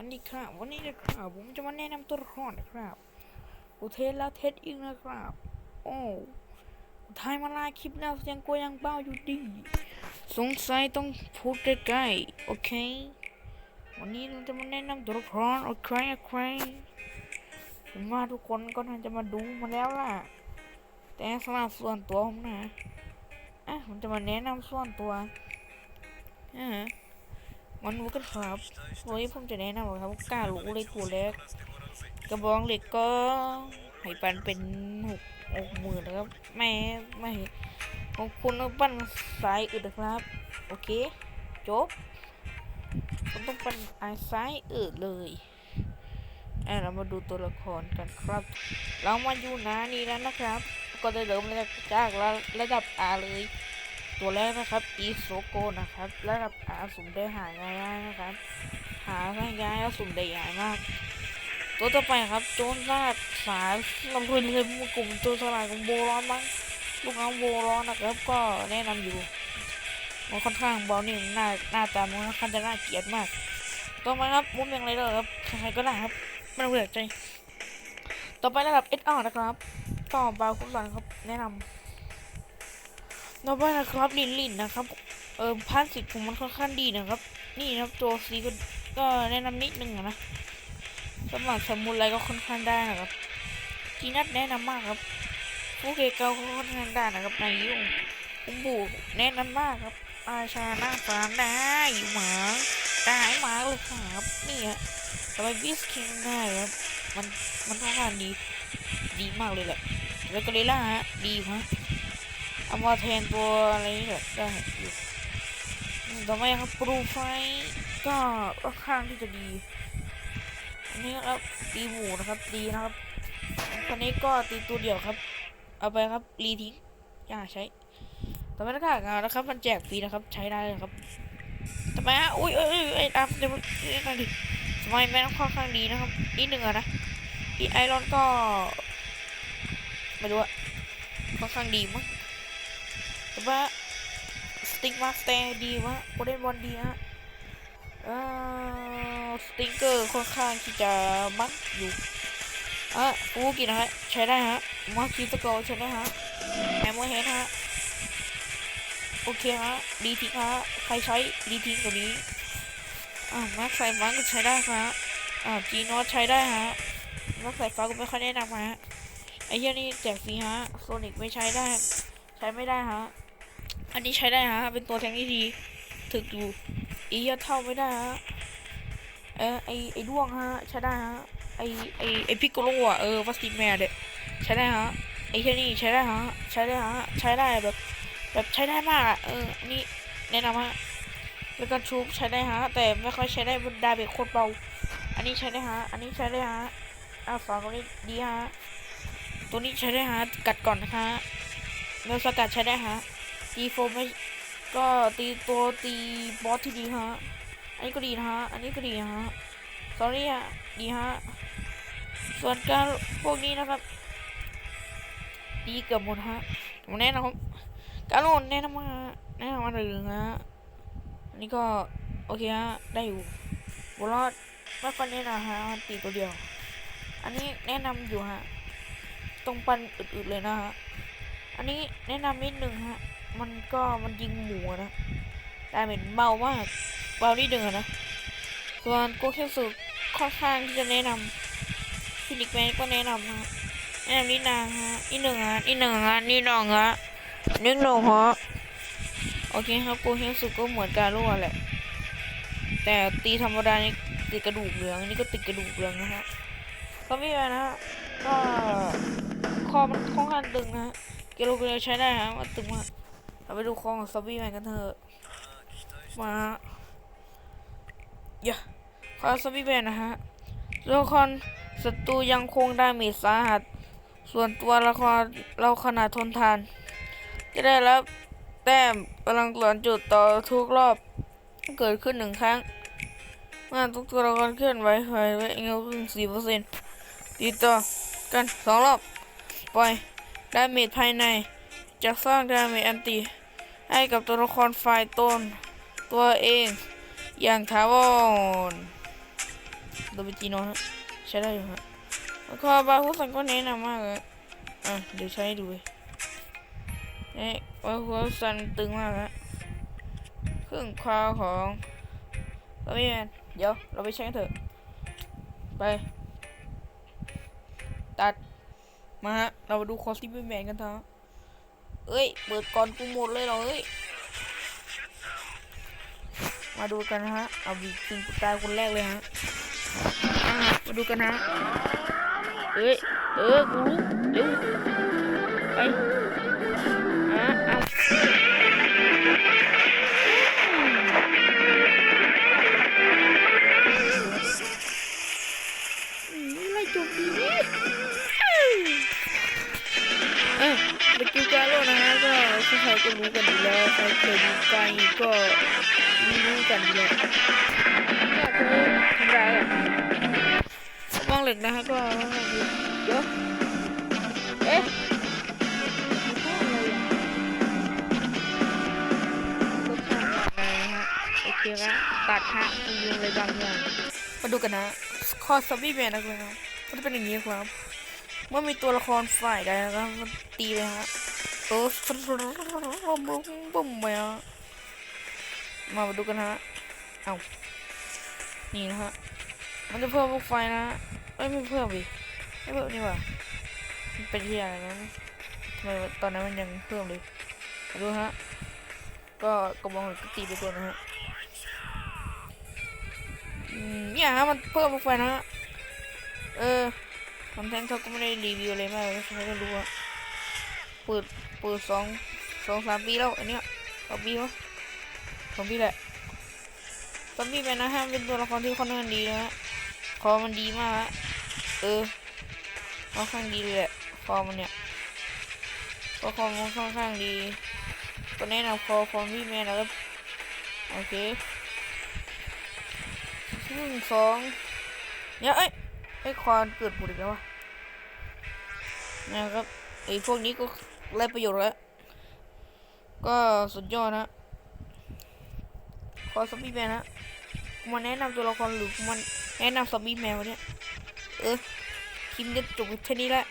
วันนี้ครับวันนี้นะครับผมจะมาแนะนำตัวละครนะครับอุเทศแล้วเทศอีกนะครับ โอ้ทายมาลายคลิปแล้วเสียงกลัวยังเบ้าอยู่ดี สงสัยต้องพูดใกล้ๆโอเค วันนี้เราจะมาแนะนำตัวละครโอเคโอเคผมว่าทุกคนก็น่าจะมาดูมาแล้วล่ะ แต่สำหรับส่วนตัวผมนะอะผมจะมาแนะนำส่วนตัวอ่า มันรู้กันครับวันนี้ผมจะแนะนำครับกล้ารู้เลยตัวแรกกระบองเหล็กก็ให้ปันเป็นหกหกหมื่นนะครับแม่ไม่ของคุณต้องปั้นสายอื่นะครับ โอเค จบคุณต้องปั้นไอ้สายอื่นเลยอะเรามาดูตัวละครกันครับ เรามาอยู่หนานี้แล้วนะครับ ก็จะเริ่มจากระดับ R เลย ตัวแรกนะครับอีโซโกนะครับระดับอาสุ่มได้หายง่ายๆนะครับ หาง่ายๆแล้วสุ่มได้ใหญ่มาก ตัวต่อไปครับโจนลาดสายลำพูนเลยมุกลุ่มตัวสลายของโบร้อนมั้งลูกน้องโบร้อนนะครับ ก็แนะนำอยู่มันค่อนข้างเบานี่หน้าหน้าตามันค่อนข้างจะน่าเกลียดมากต่อมาครับมุมยังไรเลยครับใครก็ได้ครับไม่ต้องเลือใจ ต่อไประดับ SR นะครับก็เบาคุณหลังครับแนะนำ ต่อไปนนะครับลินลินนะครับ เออพันสิทธิ์ผมมันค่อนข้างดีนะครับ นี่นะครับตัวสีก็ก็แนะนำนิดนึงอะนะสำหรับสมุนไรก็ค่อนข้างได้นะครับจีนัทแนะนำมากครับผู้เกเกาก็ค่อนข้างได้นะครับนายยุ่งคุณบูแนะนำมากครับ อาชาหน้าฟาร์มได้อยู่หมาได้หมาเลยครับนี่ฮะต่อไปบิสคิงได้ครับมันมันค่อนข้างดีดีมากเลยแหละแล้วก็เลล่าฮะดีฮะ เอามาแทนตัวอะไรนี่แหละได้อยู่อืมต่อไปครับปรูไฟก็ค่อนข้างที่จะดีอันนี้ครับตีหมูนะครับดีนะครับตอนนี้ก็ตีตัวเดียวครับ เอาไปครับรีทิ้งอย่าใช้ต่อไปน้ากากงานะครับ มันแจกฟรีนะครับ ใช้ได้เลยครับทำไมฮะอุ้ยเอ้ยเอ้อ้ยตามเดี๋ยวมันเอ้ยนั่นดิทำไมแม่ค่อนข้างดีนะครับนิดหนึ่งอะนะอีไอรอนก็ไม่รู้อะค่อนข้างดีมั้ง แต่ว่าสติงมาสเตย์ดีวะโอเดนบอลดีฮะเอ่อสติงเกอร์ค่อนข้างที่จะมัดอยู่อะฟูกินะฮะ ใช้ได้ฮะมาคิสโกใช้ได้ฮะแอมเมอร์เฮดฮะ โอเคฮะ ดีทิ้งฮะ ใครใช้ดีทิ้งตัวนี้อ่าแม็กไซฟังก็ใช้ได้ฮะอ่าจีโนใช้ได้ฮะแม็กไซฟังก็ไม่ค่อยแนะนำฮะไอ้เหี้ยนี่แจกฟรีฮะ โซนิกไม่ใช้ได้ ใช้ไม่ได้ฮะ อันนี้ใช้ได้ฮะ เป็นตัวแทงที่ดี ถึกอยู่อียเท่าไม่ได้ฮะ เออไอไอด้วงฮะ ใช้ได้ฮะ ไอไอไอพิกโกโลอะเออวัสติแมร์เด็ใช้ได้ฮะ ไอแค่นี้ใช้ได้ฮะ ใช้ได้ฮะ ใช้ได้แบบ แบบใช้ได้มากอะเออ นี่แนะนำฮะแล้วก็ชูบใช้ได้ฮะ แต่ไม่ค่อยใช้ได้บนดาเบกโคตรเบา อันนี้ใช้ได้ฮะ อันนี้ใช้ได้ฮะอ่าสองตัวนี้ดีฮะ ตัวนี้ใช้ได้ฮะ กัดก่อนนะคะเมลสกัดใช้ได้ฮะ ตีโฟมไม่ก็ตีตัวตีบอสที่ดีฮะ อันนี้ก็ดีนะฮะ อันนี้ก็ดีฮะสอรี่ฮะ ดีฮะ ส่วนการพวกนี้นะครับ ดีเกือบหมดฮะผมแนะนำการโอนแนะนำมาแนะนำมาหนึ่งฮะ อันนี้ก็โอเคฮะ ได้อยู่บรอดไม่ค่อยแนะนำฮะตีตัวเดียว อันนี้แนะนำอยู่ฮะ ตรงปันอื่นๆเลยนะฮะ อันนี้แนะนำนิดหนึ่งฮะ มันก็มันยิงหมูนะแต่เป็นเบามากเบานิดนึงอะนะ ส่วนโกเคสุค่อนข้างที่จะแนะนำฟินิกแมนก็แนะนำฮะแนะนำนิดนางฮะนิดหนึ่งฮะนิดหนึ่งฮะนิดหนึ่งฮะนิดหนึ่งฮะโอเคครับโกเคสุก็เหมือนการรั่วแหละ แต่ตีธรรมดานี่ติดกระดูกเหลืองนี่ก็ติดกระดูกเหลืองนะฮะก็ไม่เป็นไรนะฮะก็คอมันค่อนข้างตึงนะฮะเกโลเกโลใช้ได้ฮะมันตึงมาก เราไปดูคอของซอมบี้แมนกันเถอะ มาอย่าคอซอมบี้แมนนะฮะตัวละครศัตรูยังคงไดาเมจสาหัส ส่วนตัวละครเราขนาดทนทาน จะได้รับแต้มพลังหลอนจุดต่อทุกรอบเกิดขึ้นหนึ่งครั้งเมื่อทุกตัวละครเคลื่อนไหวไหวไว้เงี้ยขึ้นสี่เปอร์เซ็นต์ตีต่อกันสองรอบปล่อยดาเมจภายในจะสร้างดาเมจอันติ ให้กับตัวละครฝ่ายตนตัวเอง อย่างถาวรโดบิจิโนฮะใช้ได้อยู่ฮะแล้วก็บาคุสันก็แนะนำมากเลยอะเดี๋ยวใช้ดูเลยเอ๊ะบาคุสันตึงมากฮะเครื่องคราวของเราไม่แมนเดี๋ยวเราไปใช้กันเถอะไป ตัดมาฮะเรามาดูคอสติมแมนกันเถอะ เอ้ย เปิดก่อนกูหมดเลยเหรอเอ้ย มาดูกันนะฮะ เอาบีคิงกูตายคนแรกเลยฮะมาดูกันนะ เอ้ย เออ กูรู้เร็วไปอะ รู้กันอยู่แล้วก็คือทำไรอะองเหล็กนะฮะก็เดี๋ยวเอ๊ะโอเคละตัดฮะมียุงอะไรบางอย่างมาดูกันนะ คอสบี้แมนนะครับมันจะเป็นอย่างนี้ครับ เมื่อมีตัวละครฝ่ายใดนะครับมันตีเลยฮะโอ้บุ้มบุ้มบุ้มไปฮะ มาดูกันฮะ เอานี่นะฮะ มันจะเพิ่มพวกไฟนะเอ้ยไม่เพิ่มดิไม่เพิ่มนี่ว่ามันเป็นที่อะไรนะทำไมตอนนั้นมันยังเพิ่มเลยมาดูฮะ ก็กระบองก็ตีไปตัวนะฮะเนี่ยฮะมันเพิ่มพวกไฟนะฮะ เออคอนเทนต์เขาก็ไม่ได้รีวิวอะไรมากเลยใครก็รู้อะเปิดเปิดสองสองสามปีแล้วอันเนี้ยสองปีวะ สองปีแหละซอมบี้แมนนะฮะเป็นตัวละครที่ค่อนข้างดีนะฮะคอมันดีมากฮะเออค่อนข้างดีเลยแหละคอมันเนี่ยก็คอมันค่อนข้างดีก็แนะนำคอคอมบี้แมนนะครับโอเคหนึ่งสองเนี่ยเอ้ยไอ้คอนเกิดผุดอีกแล้ววะนะครับไอ้พวกนี้ก็ไร้ประโยชน์แล้ว ก็สุดยอดนะ ขอซอมบี้แมนนะกูมาแนะนำตัวละครหรือกูมาแนะนำซอมบี้แมนวะเนี่ยเออคลิปนี้จบแค่นี้แหละ